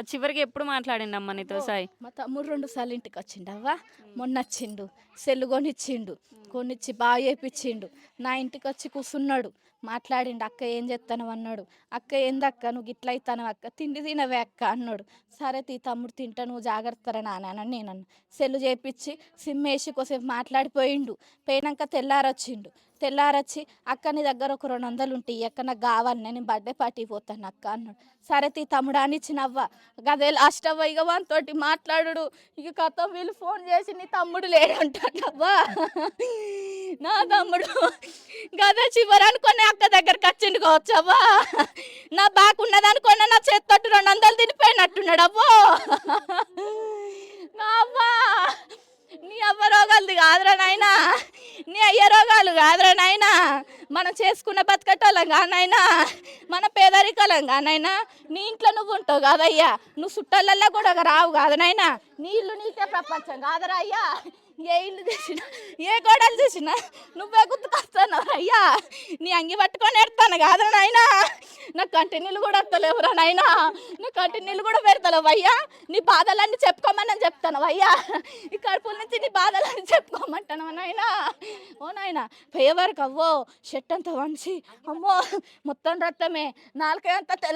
చివరికి ఎప్పుడు మాట్లాడిండు అమ్మ నీతో సాయి. మా తమ్ముడు రెండు సార్లు ఇంటికి వచ్చిండు అవ్వ మొన్న వచ్చిండు సెల్లు కొనిచ్చిండు. కొనిచ్చి బాగా చేపించిండు నా ఇంటికి వచ్చి కూర్చున్నాడు మాట్లాడిండు అక్క ఏం చేస్తాను అన్నాడు. అక్క ఏందక్క నువ్వు గిట్ల అవుతాను అక్క? తిండి తినవే అక్క అన్నాడు. సరే తీ తమ్ముడు తింటా నువ్వు జాగ్రత్తరా నాన్న అని నేను అన్న సెల్లు చేపించి సిమ్ వేసి కొద్దిసేపు మాట్లాడిపోయిండు. పోయినాక తెల్లారొచ్చిండు. తెల్లారొచ్చి అక్క నీ దగ్గర ఒక రెండు వందలు ఉంటాయి అక్క నాకు కావాలి నేను బర్త్డే పార్టీకి పోతాను అక్క అన్నాడు. సరే తీ తమ్ముడు అని ఇచ్చినవ్వ. గదే లాస్ట్ అవ్వ ఇక వానితోటి మాట్లాడు ఇక కథ వీళ్ళు ఫోన్ చేసి నీ తమ్ముడు లేడంటాడవ్వా. నా తమ్ముడు. గదే చివరి అనుకుని అక్క దగ్గరికి వచ్చిండు కావచ్చవ్వా. నా బాగున్నది అనుకున్న నా చేత్తోటి రెండు వందలు తినిపోయినట్టున్నాడు అవ్వో నా అవ్వా. నీ అవ్వ రోగాలది కాదురా నాయనా. నీ అయ్య రోగాలు కాదురా నాయనా. మనం చేసుకున్న బతకటోళ్ళం కానైనా మన పేదరికలం కానైనా నీ ఇంట్లో నువ్వు ఉంటావు కాదయ్యా. నువ్వు చుట్టాలల్లో కూడా రావు కాదు నాయనా. నీ ఇల్లు నీకే ప్రపంచం కాదురా అయ్యా. ఏ ఇల్లు చేసినా ఏ గోడలు చేసినా నువ్వే గుర్తుకొస్తున్నావు అయ్యా. నీ అంగి పట్టుకొని ఎడతాను కాదురా నాయనా. నా కంటిన్యూలు కూడా వస్తలేవురా నాయనా. కంటిన్యూలు నీళ్ళు కూడా పెడతలేవు అయ్యా నీ బాధలన్నీ చెప్పుకోమని చెప్తాను అయ్యా ఈ కడుపుల నుంచి నీ బాధలన్నీ చెప్పుకోమంటాను నాయనా. ఓ నాయనా ఫేవర్కి అవ్వో షెట్ అంతా వంచి అమ్మో మొత్తం రక్తమే నాలుకే అంతా తెల